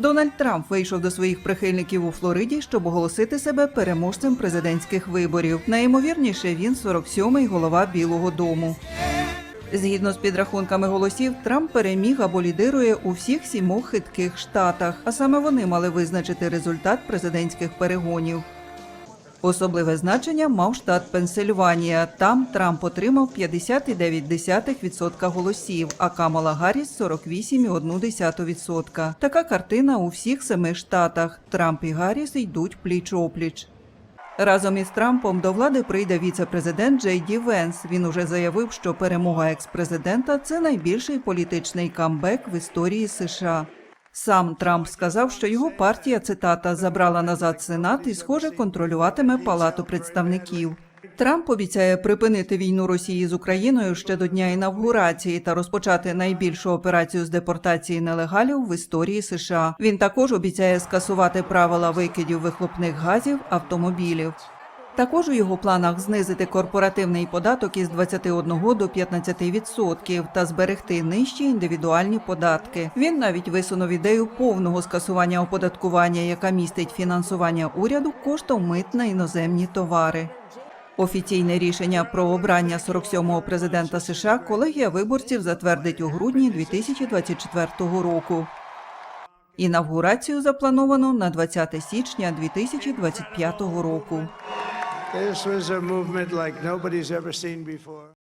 Дональд Трамп вийшов до своїх прихильників у Флориді, щоб оголосити себе переможцем президентських виборів. Найімовірніше він 47-й голова Білого Дому. Згідно з підрахунками голосів, Трамп переміг або лідирує у всіх сімох хитких штатах, а саме вони мали визначити результат президентських перегонів. Особливе значення мав штат Пенсильванія. Там Трамп отримав 50,9% голосів, а Камала Гарріс – 48,1%. Така картина у всіх семи штатах. Трамп і Гарріс йдуть пліч-опліч. Разом із Трампом до влади прийде віце-президент Джей Ді Венс. Він уже заявив, що перемога екс-президента – це найбільший політичний камбек в історії США. Сам Трамп сказав, що його партія цитата забрала назад сенат і, схоже, контролюватиме палату представників. Трамп обіцяє припинити війну Росії з Україною ще до дня інавгурації та розпочати найбільшу операцію з депортації нелегалів в історії США. Він також обіцяє скасувати правила викидів вихлопних газів автомобілів. Також у його планах знизити корпоративний податок із 21 до 15% та зберегти нижчі індивідуальні податки. Він навіть висунув ідею повного скасування оподаткування, яка містить фінансування уряду коштом мит на іноземні товари. Офіційне рішення про обрання 47-го президента США колегія виборців затвердить у грудні 2024 року. Інавгурацію заплановано на 20 січня 2025 року. This was a movement like nobody's ever seen before.